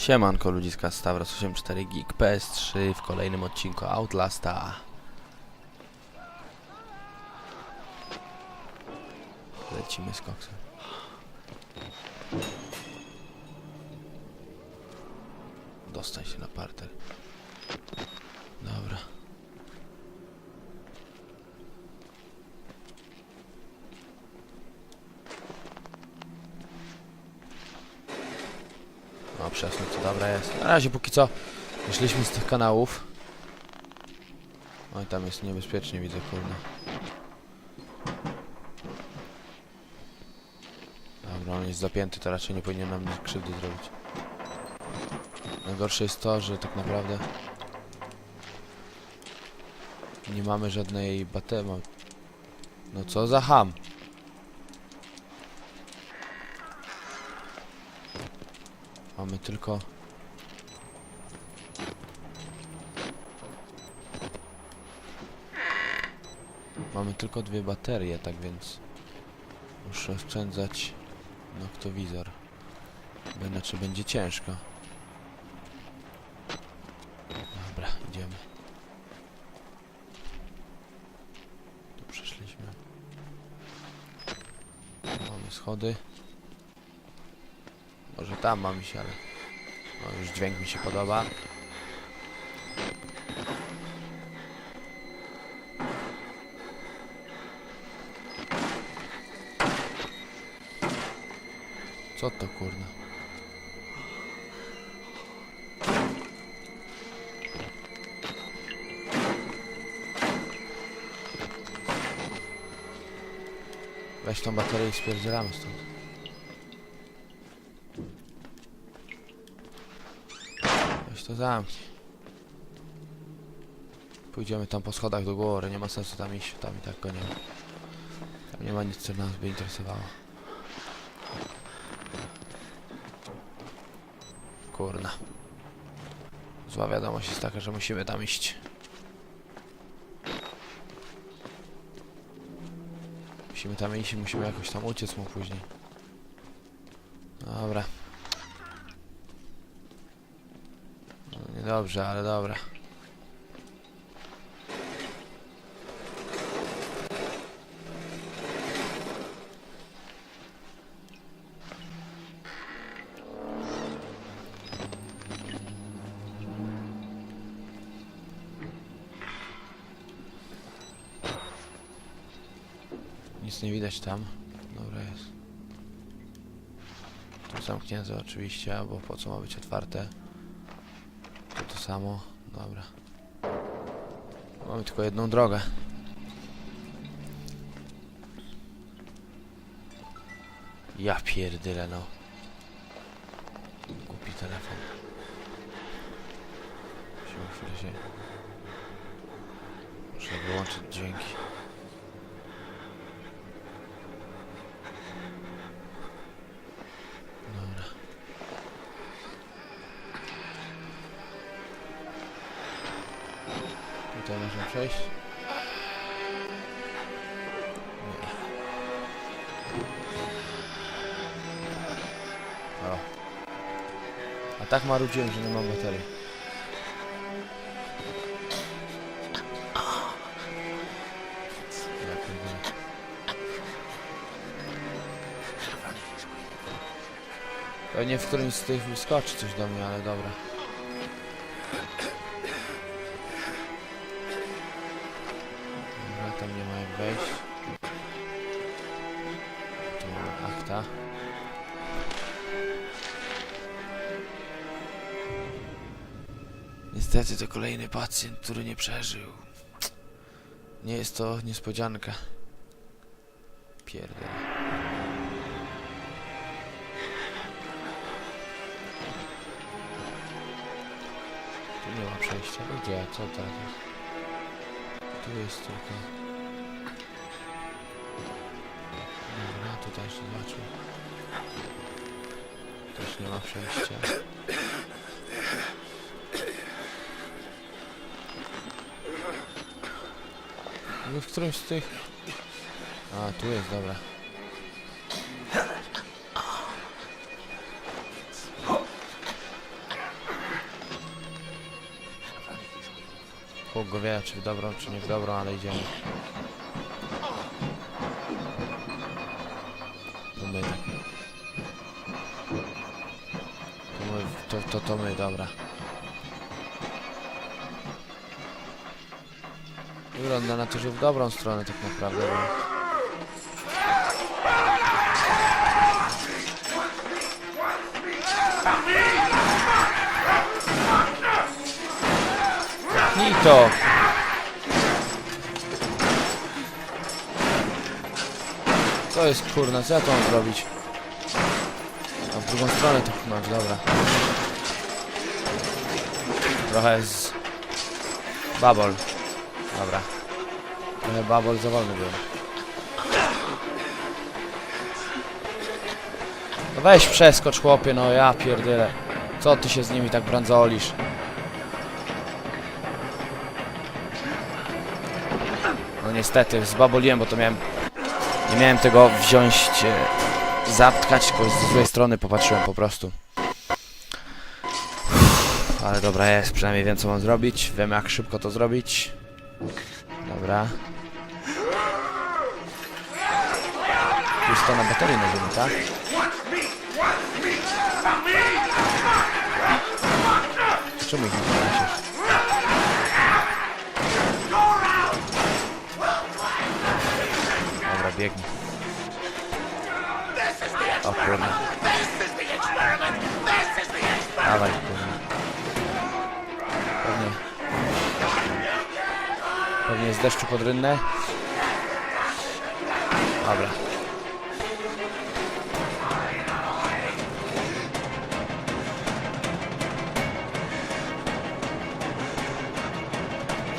Siemanko ludziska Stavros 84 Geek PS3 w kolejnym odcinku Outlasta. Lecimy z koksem. Dostań się na parter. Dobra. No przesnąć to dobra jest. Na razie póki co wyszliśmy z tych kanałów. Oj tam jest niebezpiecznie widzę kurde. Dobra, on jest zapięty, to raczej nie powinien nam krzywdy zrobić. Najgorsze jest to, że tak naprawdę nie mamy żadnej baterii. No co za ham. Mamy tylko... Mamy tylko dwie baterie, tak więc muszę oszczędzać noktowizor. Bo inaczej będzie ciężko. Dobra, idziemy. Tu przeszliśmy. Mamy schody. Może tam mam iść, ale... No już dźwięk mi się podoba. Co to kurna? Weź tą baterię i spierdzielamy stąd. Weź to zamknij. Pójdziemy tam po schodach do góry, nie ma sensu tam iść, tam i tak go nie ma. Tam nie ma nic, co nas by interesowało. Kurna. Zła wiadomość jest taka, że musimy tam iść. Musimy tam iść i musimy jakoś tam uciec mu później. Dobra. Niedobrze, ale dobra. Nic nie widać tam. Dobra jest. Tu zamknięte oczywiście, bo po co ma być otwarte? Samo. Dobra. Mamy tylko jedną drogę. Ja pierdyle no. Głupi telefon. Musimy chwilę się... Muszę wyłączyć dźwięki. Tutaj przejść. Nie. O. A tak marudziłem, że nie mam baterii. Pewnie w którymś z tych wyskoczy coś do mnie, ale. Dobra, Niestety to kolejny pacjent, który nie przeżył. Nie jest to niespodzianka. Pierdolę. Tu nie ma przejścia. Gdzie? Co teraz jest? Tu jest tylko... Dobra, tutaj jeszcze zobaczmy. Też nie ma przejścia. No, w którymś z tych... A, tu jest, dobra. Bóg go wie, czy w dobrą, czy nie w dobrą, ale idziemy. To my tak. To, my, to, to, to my, dobra. Wygląda na to, że w dobrą stronę tak naprawdę. Bo... I to. Co jest kurna, co ja to mam zrobić? A w drugą stronę to masz, dobra. Trochę z... Babol. Dobra. Trochę babol za wolny był. No weź przeskocz chłopie, no ja pierdolę. Co ty się z nimi tak brandzolisz? No niestety, zbaboliłem, bo to miałem... Nie miałem tego wziąć, e, zatkać, tylko z złej strony popatrzyłem po prostu. Uff, Ale dobra jest, przynajmniej wiem co mam zrobić, wiem jak szybko to zrobić. Dobra. Tu jest to na baterii ziemi, tak? Czemu ich nie podniesiesz? Dobra, biegnij. O kurna. Dawaj, kurna. Pewnie... Pewnie jest deszczu pod rynnę. Dobra.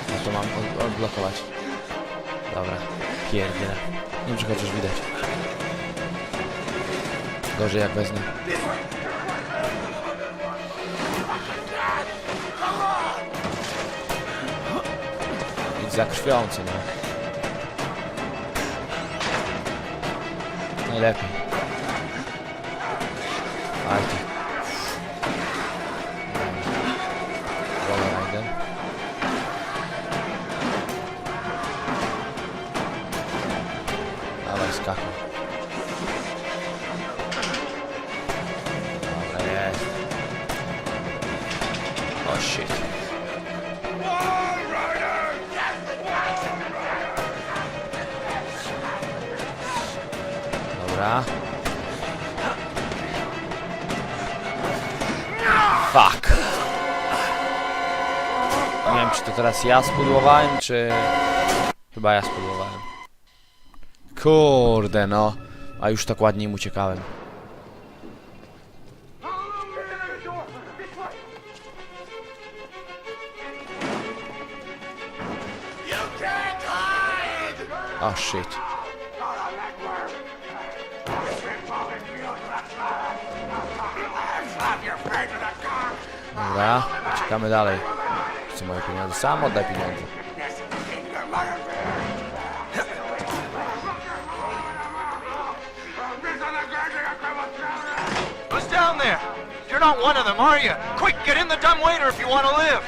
No to mam od odblokować. Dobra. Pierdziele. Dobrze chociaż widać. Gorzej jak wezmę. Za krwią, co nie? Najlepiej. Czy to teraz ja spudłowałem, czy... Chyba ja spudłowałem. Kurde, no. A już tak ładnie im uciekałem. Oh shit. Dobra, uciekamy dalej. Chcę moje pieniądze. Sam oddaj pieniądze. Who's down there? You're not one of them, are you? Quick, get in the dumbwaiter if you want to live.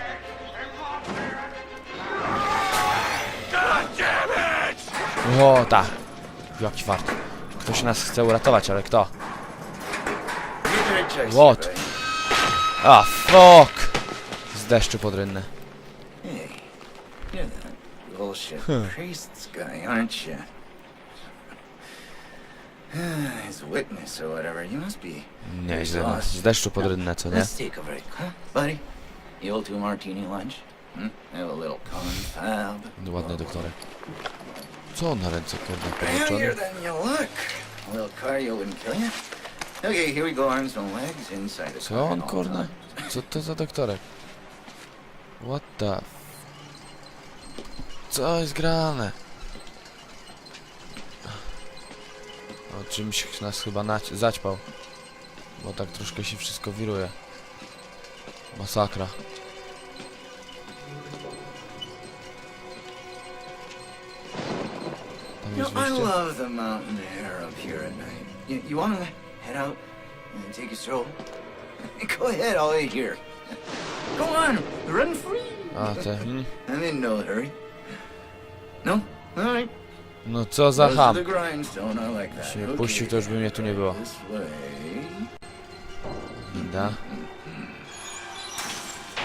God damn it! O, tak. Jaki fart. Ktoś nas chce uratować, ale kto? What? A, fuck! Z deszczu pod rynnę. Hey, you're that bullshit priest's guy, aren't you? His witness or whatever. You must be. Nieźle, no. Z deszczu pod rynnę, co nie? Let's take a break, huh, buddy? The old two martini lunch. Hmm? Have a little confab. Ładny doktorek. Co on na ręce, kurde, Heavier powieczony? than you look. A little cardio wouldn't kill you. Okay, here we go. Arms and legs inside Co car on, and all done. Co to za doktorek? What the... Co jest grane? O czymś nas chyba zaćpał. Bo tak troszkę się wszystko wiruje. Masakra. You know, I love the mountain air up here at night. You, you want to head out and take a stroll? Go ahead, I'll wait here. Go on, run free. A te... Hmm? I'm in no hurry. No? Co za ham. Jeśli puścił, to już by mnie tu nie było. Da.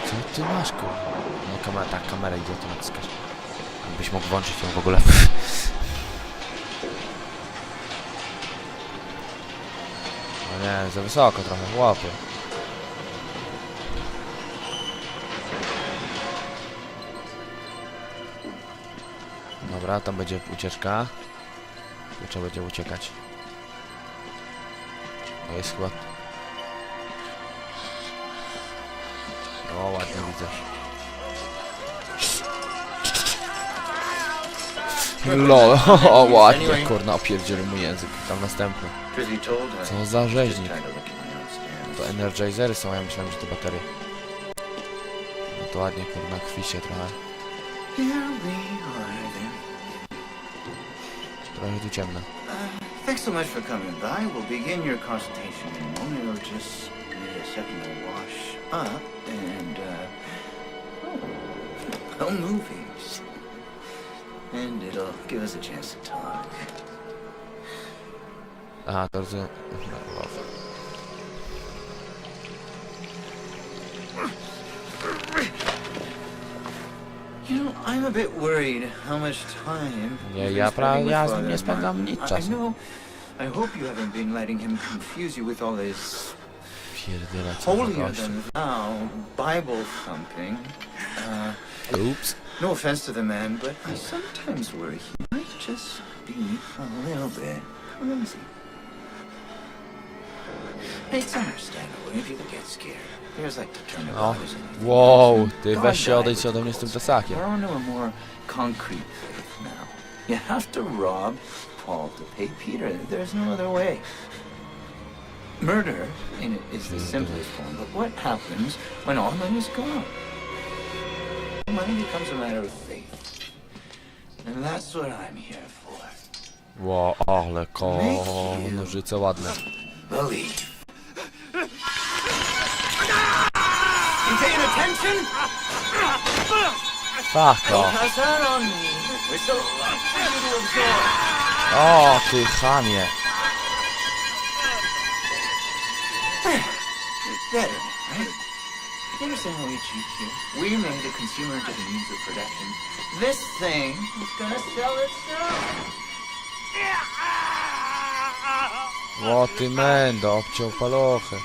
Co ty masz, kurwa? No kamera, tak, kamera idzie tu naciskasz. Byś mógł włączyć ją w ogóle. No nie, za wysoko trochę, chłopie. Dobra, tam będzie ucieczka. Tu trzeba będzie uciekać. To jest chyba... O, ładnie widzę. Lol, o, ładnie, kurna, opierdzieli mój język. Tam następny. Co za rzeźnik. to energizery są, ja myślałem, że to baterie. No to ładnie, kurna, kwisie trochę. Here we are then. Trochę tu ciemno. Uh, thanks so much for coming by. We'll begin your consultation in a moment. It'll just need a second to wash up and, uh, oh, movies. And it'll give us a chance to talk. Aha, to rozumiem. I'm a bit worried how much time. Nie, ja pra- ja z nim nie spędzam nic I- I czasu. know. I hope you haven't been letting him confuse you with all his Pierdziele, co za holier gościu. than thou Bible thumping. Uh, Ups. no offense to the man, but I sometimes worry he might just be a little bit clumsy. It's understandable if you get scared. No. Wow, ty weź się odejdź ode mnie z tym now. You have to rob Paul to pay Peter. There's no other way. Murder is the simplest form, but what happens when all money's gone? Money becomes a matter of faith. And that's what I'm here for. Ło, ale ko... nożyce ładne. Believe. You paying attention? Fuck off. pass that on me. Oh, eh. It's a you to absorb. O, ty chamie. better, right? You understand how we achieve here? We made the consumer into the means of production. This thing is gonna sell itself. Ło, ty mendo, obciął palochę.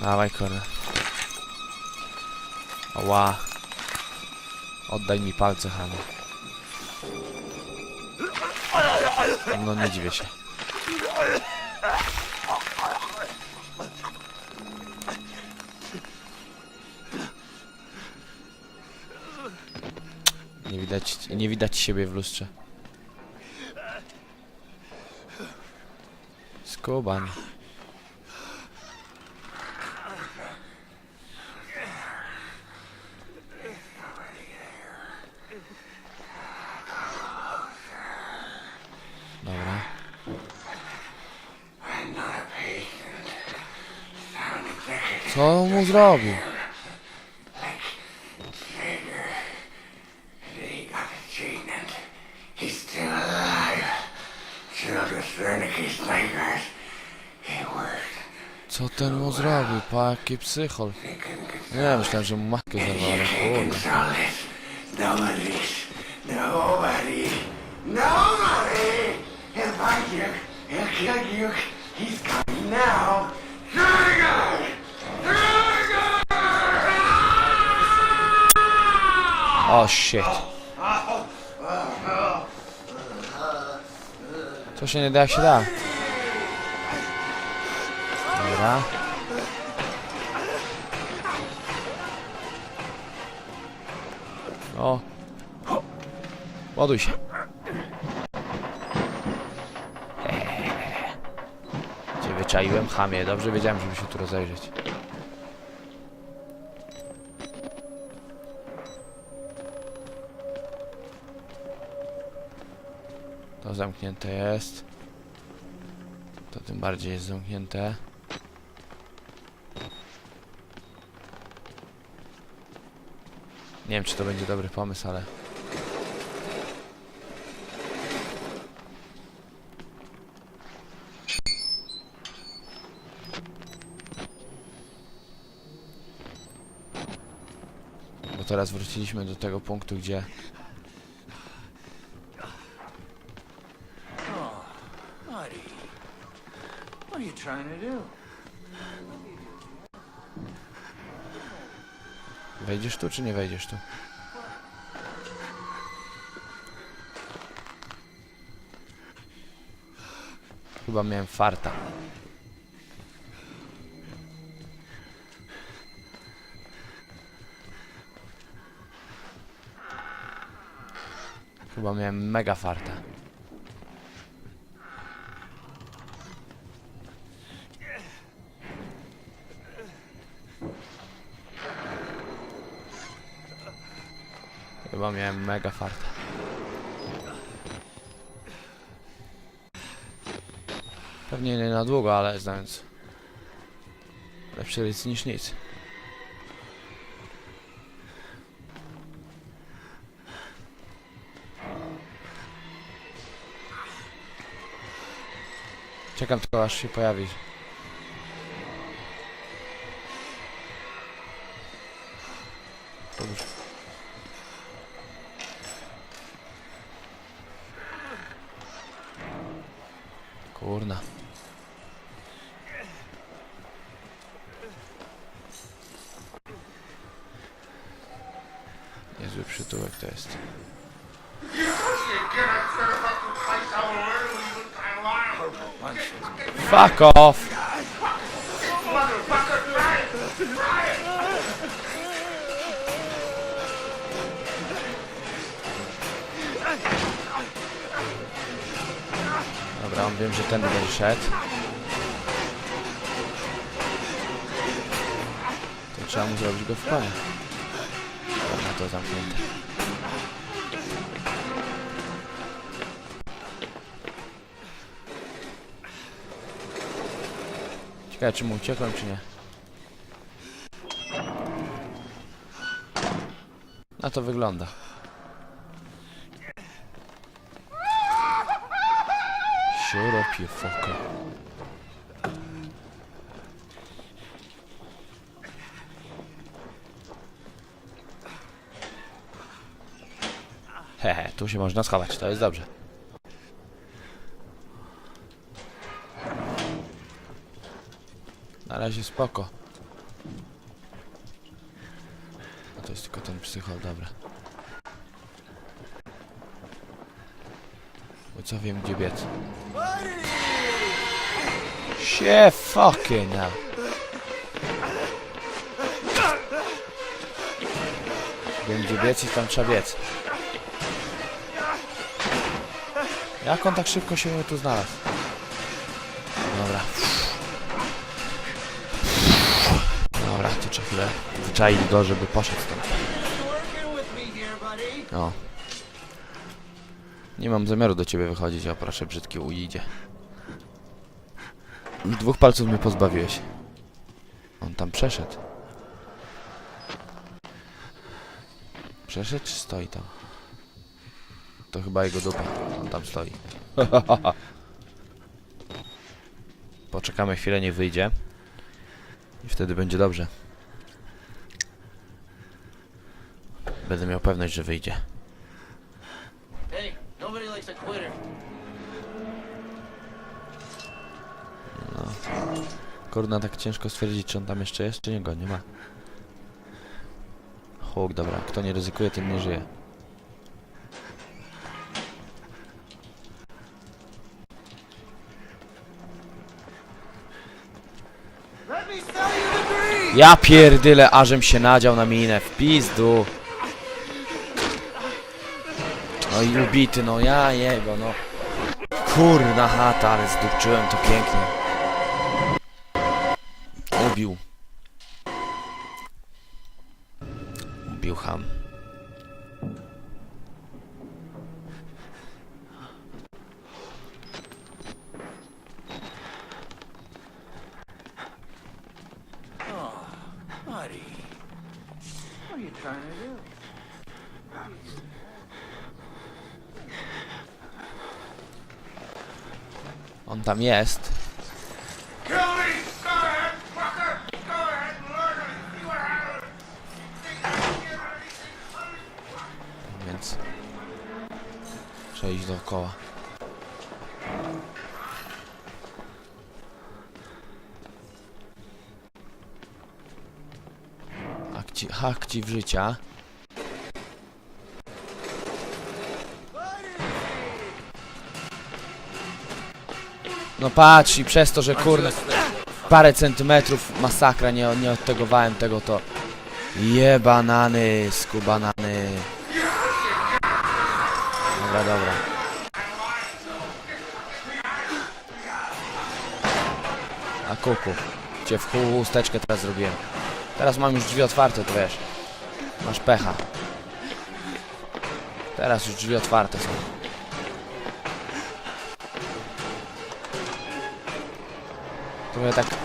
Dawaj, kurde. Ła. Oddaj mi palce, Hany. No nie dziwię się. Nie widać, nie widać siebie w lustrze. Skubań. Snipers. He worked. Co ten mu zrobił? Pa, jaki psychol. Nie, myślałem, że mu matkę zerwał, ale kurde. O, shit. Co się nie da, jak się da. Dobra. O. Ładuj się. Eee. Cię wyczaiłem, chamie. Dobrze wiedziałem, żeby się tu rozejrzeć. Zamknięte jest. To tym bardziej jest zamknięte. Nie wiem, czy to będzie dobry pomysł, ale... Teraz wróciliśmy do tego punktu, gdzie Wejdziesz tu, czy nie wejdziesz tu? Chyba miałem farta. Chyba miałem mega farta. Chyba miałem mega farta. Pewnie nie na długo, ale znając lepszy rys niż nic. Czekam tylko aż się pojawi. Przytułek to jest. Fuck off! Dobra, on wiem, że ten będzie szedł. To trzeba mu zrobić go w konie. Dobra, to zamknięte. Ciekawe, czy mu uciekłem, czy nie. Na to wygląda. You fucker. Hehe, tu się można schować, to jest dobrze. Razie spoko. A to jest tylko ten psychol, dobra. Bo co wiem gdzie biec. Shit, fucking. Wiem gdzie biec i tam trzeba biec. Jak on tak szybko się tu znalazł? Wyczaić go, żeby poszedł stąd. O. Nie mam zamiaru do ciebie wychodzić, a proszę brzydki ujdzie. Już dwóch palców mnie pozbawiłeś. On tam przeszedł. Przeszedł czy stoi tam? To chyba jego dupa. On tam stoi. Poczekamy chwilę, nie wyjdzie. I wtedy będzie dobrze. Będę miał pewność, że wyjdzie. Quitter. Kurna, tak ciężko stwierdzić, czy on tam jeszcze jest, czy nie go nie ma. Huk, dobra. Kto nie ryzykuje, tym nie żyje. Ja pierdyle, ażem się nadział na minę, w pizdu. No i ubity, no ja jego, no. Kurna chata, ale zdupczyłem to pięknie. Ubił. Ubił ham. trying to do? On tam jest. Kill me! Go ahead, fucker! Go ahead and learn it! See what happens! Więc trzeba iść dookoła. Akci akci w życia. No patrz i przez to, że kurde parę centymetrów masakra nie, nie odtegowałem tego to jebanany skubanany Dobra, dobra. A kuku. Cię w chuj chusteczkę teraz zrobiłem. Teraz mam już drzwi otwarte, to wiesz. Masz pecha. Teraz już drzwi otwarte są. Trochę tak,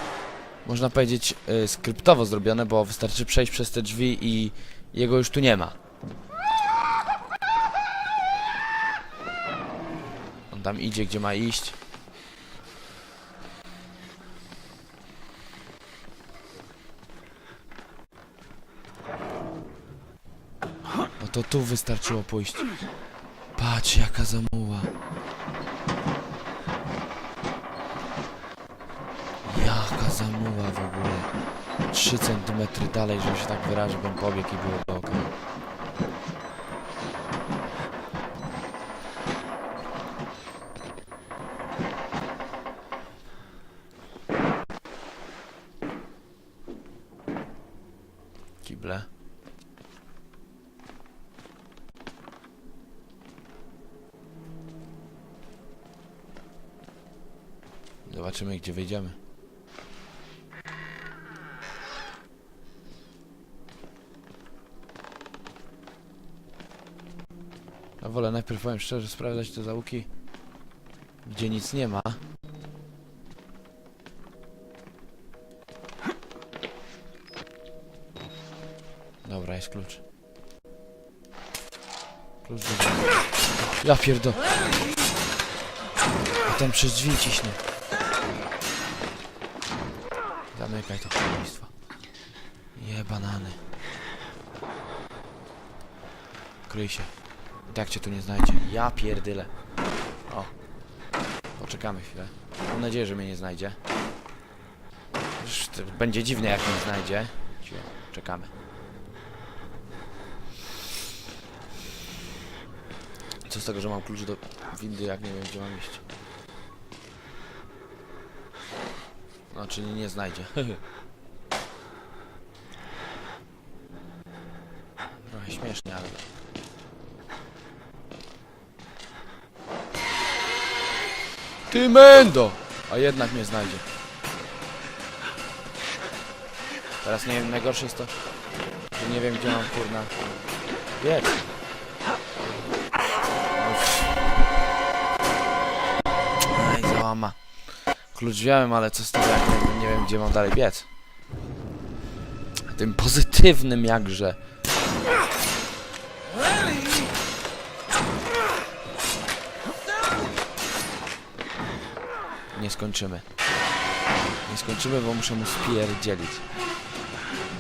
można powiedzieć, y, skryptowo zrobione, bo wystarczy przejść przez te drzwi i jego już tu nie ma. On tam idzie, gdzie ma iść. No to tu wystarczyło pójść. Patrz, jaka zamuła. Jaka zamuła w ogóle. 3 cm dalej, żeby się tak wyrazić, bym pobiegł i było ok. Kible. Zobaczymy, gdzie wyjdziemy. Ja wolę najpierw, powiem szczerze, sprawdzać te załuki, gdzie nic nie ma. Dobra, jest klucz. Klucz do drzwi. Ja pierdo. Ten przez drzwi ciśnie. Zamykaj to chłopństwo. Je banany. Kryj się. Tak cię tu nie znajdzie. Ja pierdyle. O. Poczekamy chwilę. Mam nadzieję, że mnie nie znajdzie. Już będzie dziwne jak mnie znajdzie. Czekamy. Co z tego, że mam klucz do windy, jak nie wiem, gdzie mam iść. No, czyli nie znajdzie. Trochę śmiesznie, ale... Ty mendo! A jednak mnie znajdzie. Teraz nie wiem, najgorsze jest to, że nie wiem, gdzie mam kurna... Biec. Aj, załama. Klucz wziąłem, ale co z tego, jak nie, nie wiem, gdzie mam dalej biec. Tym pozytywnym jakże. Nie skończymy. Nie skończymy, bo muszę mu spierdzielić.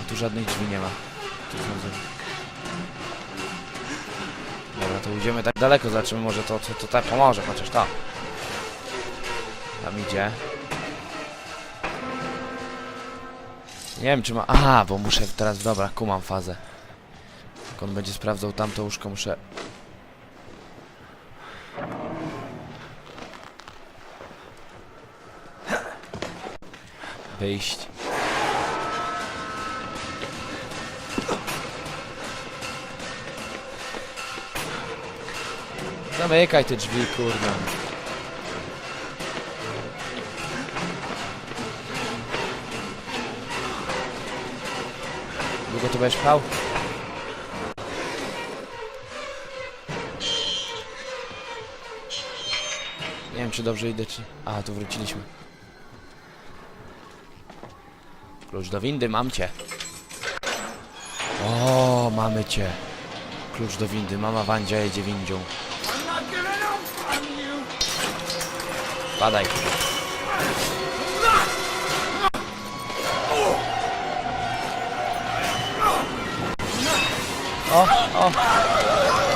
A tu żadnych drzwi nie ma. Tu są Dobra, to idziemy tak daleko, zobaczymy może to, to, to tak pomoże, chociaż to. Tam idzie. Nie wiem czy ma... Aha, bo muszę teraz... Dobra, kumam fazę. Jak on będzie sprawdzał tamto łóżko, muszę... Wyjść. Zamykaj te drzwi, kurde. Długo tu będziesz pchał? Nie wiem, czy dobrze idę, czy... A, tu wróciliśmy. Klucz do windy, mam cię. O, mamy cię. Klucz do windy. Mama Wandzia jedzie windzią. Padaj. O, o.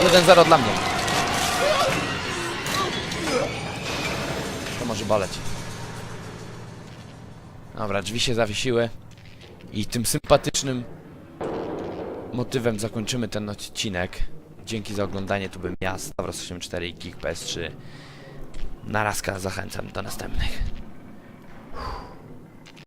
1-0 dla mnie. To może boleć. Dobra, drzwi się zawiesiły. I tym sympatycznym motywem zakończymy ten odcinek. Dzięki za oglądanie. Tu bym ja, Stavros84 i Geek PS3. Narazka, zachęcam do następnych.